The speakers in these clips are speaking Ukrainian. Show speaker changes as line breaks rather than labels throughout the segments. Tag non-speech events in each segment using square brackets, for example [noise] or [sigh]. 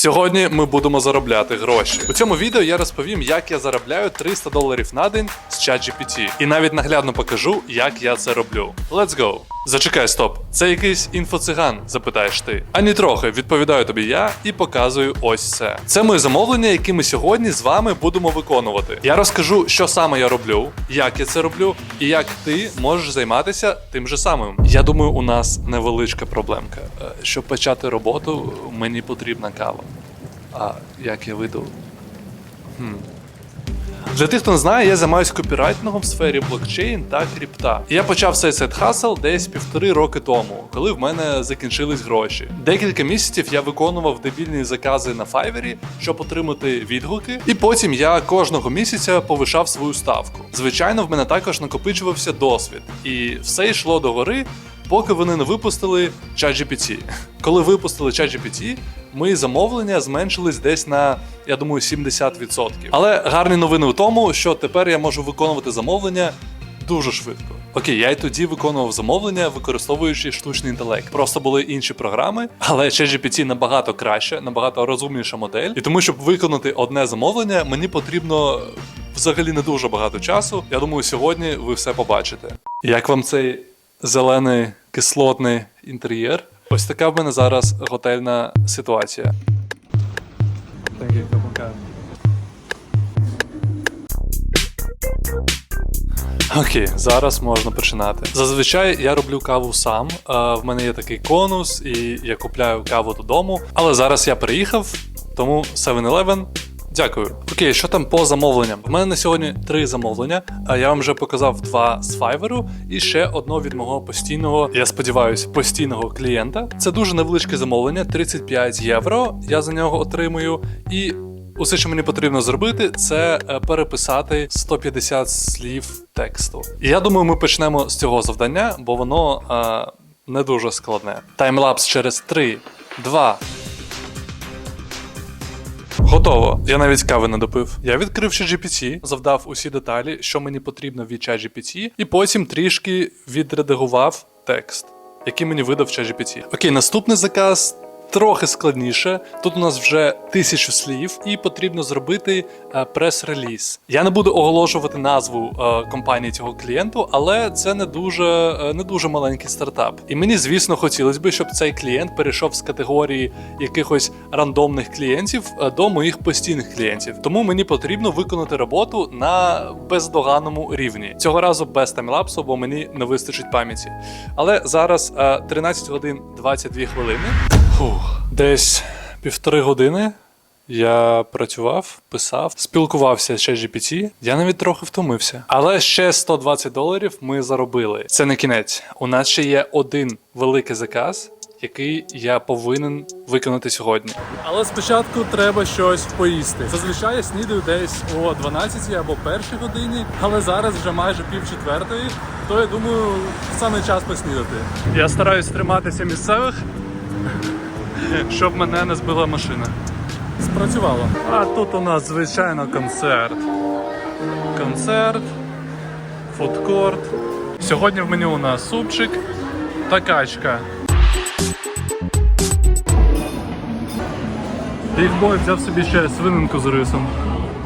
Сьогодні ми будемо заробляти гроші. У цьому відео я розповім, як я заробляю 300 доларів на день з ChatGPT. І навіть наглядно покажу, як я це роблю. Let's go! Зачекай, стоп. Це якийсь інфоциган, запитаєш ти. Ані трохи, відповідаю тобі я і показую ось це. Це моє замовлення, які ми сьогодні з вами будемо виконувати. Я розкажу, що саме я роблю, як я це роблю, і як ти можеш займатися тим же самим. Я думаю, у нас невеличка проблемка. Е, Щоб почати роботу, мені потрібна кава. А як я вийду? Хм. Для тих, хто не знає, я займаюся копірайтингом в сфері блокчейн та крипта. І я почав цей сайт хасл десь півтори роки тому, коли в мене закінчились гроші. Декілька місяців я виконував дебільні закази на Fiverr, щоб отримати відгуки, і потім я кожного місяця повишав свою ставку. Звичайно, в мене також накопичувався досвід, і все йшло догори. Поки вони не випустили ChatGPT. Коли випустили ChatGPT, мої замовлення зменшились десь на, я думаю, 70%. Але гарні новини в тому, що тепер я можу виконувати замовлення дуже швидко. Окей, я й тоді виконував замовлення, використовуючи штучний інтелект. Просто були інші програми, але ChatGPT набагато краще, набагато розумніша модель. І тому, щоб виконати одне замовлення, мені потрібно взагалі не дуже багато часу. Я думаю, сьогодні ви все побачите. Як вам цей зелений кислотний інтер'єр? Ось така в мене зараз готельна ситуація. Окей, зараз можна починати. Зазвичай я роблю каву сам. Е, В мене є такий конус, і я купляю каву додому. Але зараз я приїхав, тому 7-Eleven. Дякую. Окей, що там по замовленням? У мене на сьогодні три замовлення. Я вам вже показав два з Fiverr і ще одно від мого постійного, я сподіваюся, постійного клієнта. Це дуже невеличке замовлення, 35 євро. Я за нього отримую. І Усе, що мені потрібно зробити, це е, переписати 150 слів тексту. І я думаю, ми почнемо з цього завдання, бо воно е, не дуже складне. Таймлапс через 3, 2. Готово. Я навіть кави не допив. Я відкрив ChatGPT, завдав усі деталі, що мені потрібно від ChatGPT, і потім трішки відредагував текст, який мені видав ChatGPT. Окей, наступний заказ. Трохи складніше. Тут у нас вже тисячу слів, і потрібно зробити е, прес-реліз. Я не буду оголошувати назву е, компанії цього клієнту, але це не дуже, е, не дуже маленький стартап. І мені, звісно, хотілося б, щоб цей клієнт перейшов з категорії якихось рандомних клієнтів до моїх постійних клієнтів. Тому мені потрібно виконати роботу на бездоганному рівні. Цього разу без таймлапсу, бо мені не вистачить пам'яті. Але зараз е, 13 годин 22 хвилини. Фух, десь півтори години. Я працював, писав, спілкувався з ChatGPT. Я навіть трохи втомився. Але ще 120 доларів ми заробили. Це не кінець. У нас ще є один великий заказ, який я повинен виконати сьогодні. Але спочатку треба щось поїсти. Зазвичай я снідаю десь о 12 або першій годині, але зараз вже майже пів четвертої, то я думаю, саме час поснідати. Я стараюсь триматися місцевих щоб мене не збила машина. Спрацювало. А тут у нас, звичайно, концерт. Концерт, фудкорт. Сьогодні в меню у нас супчик та качка. Бігбой взяв собі ще свининку з рисом.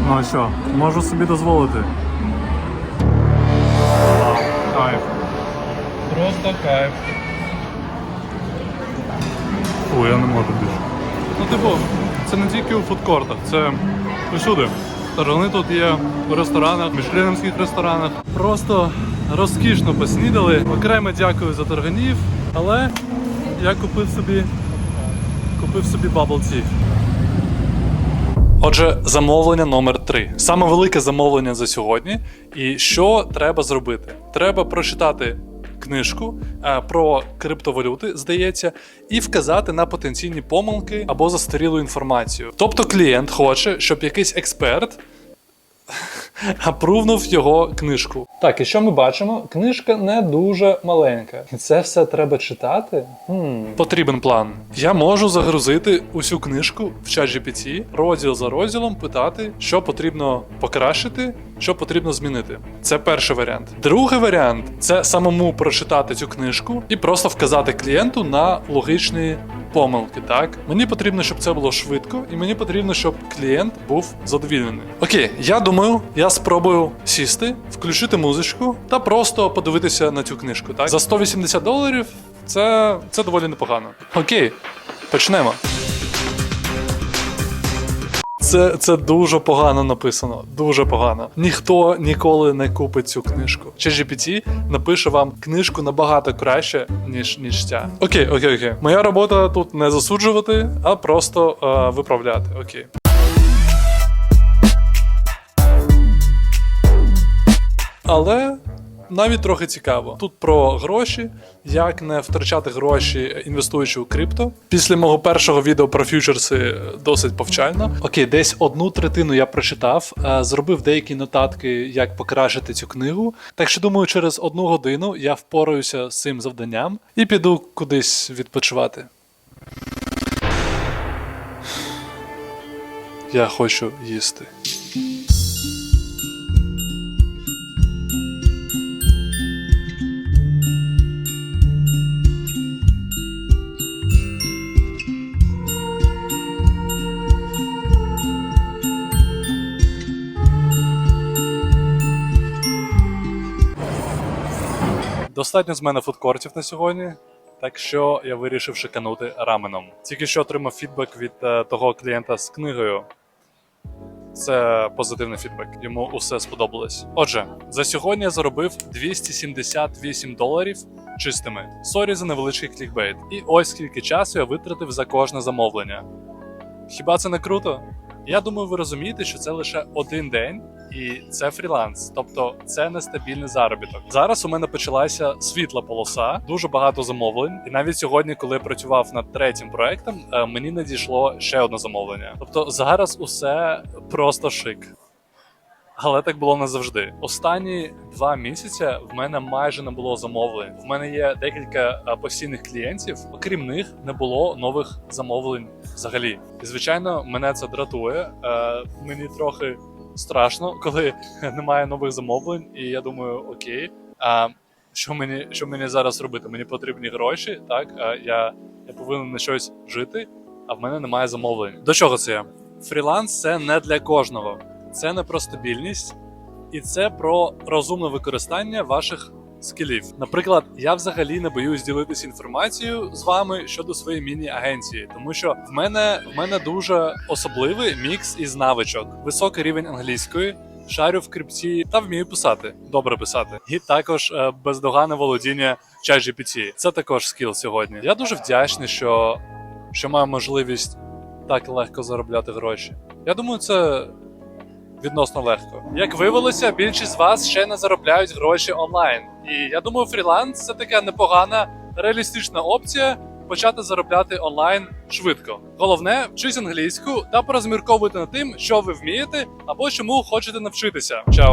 Ну а що, можу собі дозволити. Кайф. Просто кайф. Фу, я не можу більше. Ну, типу, це не тільки у фудкортах, це усюди. Вони тут є в ресторанах, мішленівських ресторанах. Просто розкішно поснідали. Окремо дякую за торганів, але я купив собі купив собі bubble tea. Отже, замовлення номер 3 Саме велике замовлення за сьогодні. І що треба зробити? Треба прочитати книжку е, про криптовалюти, здається, і вказати на потенційні помилки або застарілу інформацію. Тобто клієнт хоче, щоб якийсь експерт [laughs] апрувнув його книжку. Так, і що ми бачимо? Книжка не дуже маленька. І це все треба читати. Хм. Потрібен план. Я можу загрузити усю книжку в чат GPT, розділ за розділом, питати, що потрібно покращити, що потрібно змінити. Це перший варіант. Другий варіант це самому прочитати цю книжку і просто вказати клієнту на логічні помилки. Так мені потрібно, щоб це було швидко, і мені потрібно, щоб клієнт був задовільнений. Окей, я думаю, я спробую сісти, включити музичку та просто подивитися на цю книжку. Так за 180 доларів це, це доволі непогано. Окей, почнемо. Це, це дуже погано написано. Дуже погано. Ніхто ніколи не купить цю книжку. ChatGPT напише вам книжку набагато краще, ніж, ніж ця. Окей, окей, окей. Моя робота тут не засуджувати, а просто е, виправляти. Окей. Але навіть трохи цікаво. Тут про гроші, як не втрачати гроші, інвестуючи у крипто. Після мого першого відео про фьючерси досить повчально. Окей, десь одну третину я прочитав, е, зробив деякі нотатки, як покращити цю книгу. Так що думаю, через одну годину я впораюся з цим завданням і піду кудись відпочивати. Я хочу їсти. Достатньо з мене фудкортів на сьогодні, так що я вирішив шиканути раменом. Тільки що отримав фідбек від е, того клієнта з книгою. Це позитивний фідбек. Йому усе сподобалось. Отже, за сьогодні я заробив 278 доларів чистими. Сорі за невеличкий клікбейт. І ось скільки часу я витратив за кожне замовлення. Хіба це не круто? Я думаю, ви розумієте, що це лише один день, і це фріланс, тобто це нестабільний заробіток. Зараз у мене почалася світла полоса, дуже багато замовлень. І навіть сьогодні, коли працював над третім проектом, е, мені надійшло ще одне замовлення. Тобто зараз усе просто шик. Але так було не завжди. Останні два місяці в мене майже не було замовлень. В мене є декілька е, постійних клієнтів. Окрім них, не було нових замовлень взагалі. І звичайно, мене це дратує. Е, мені трохи страшно, коли [laughs] немає нових замовлень, і я думаю, окей. А що мені що мені зараз робити? Мені потрібні гроші, так я, я повинен на щось жити, а в мене немає замовлень. До чого це? я? Фріланс це не для кожного. Це не про стабільність, і це про розумне використання ваших скілів. Наприклад, я взагалі не боюсь ділитися інформацією з вами щодо своєї міні-агенції, тому що в мене в мене дуже особливий мікс із навичок, високий рівень англійської. Шарю в крипті та вмію писати, добре писати, і також е, бездоганне володіння ChatGPT. Це також скіл сьогодні. Я дуже вдячний, що, що маю можливість так легко заробляти гроші. Я думаю, це відносно легко. Як виявилося, більшість з вас ще не заробляють гроші онлайн. І я думаю, фріланс це така непогана реалістична опція почати заробляти онлайн швидко. Головне, вчись англійську та порозмірковуйте над тим, що ви вмієте або чому хочете навчитися. Чао!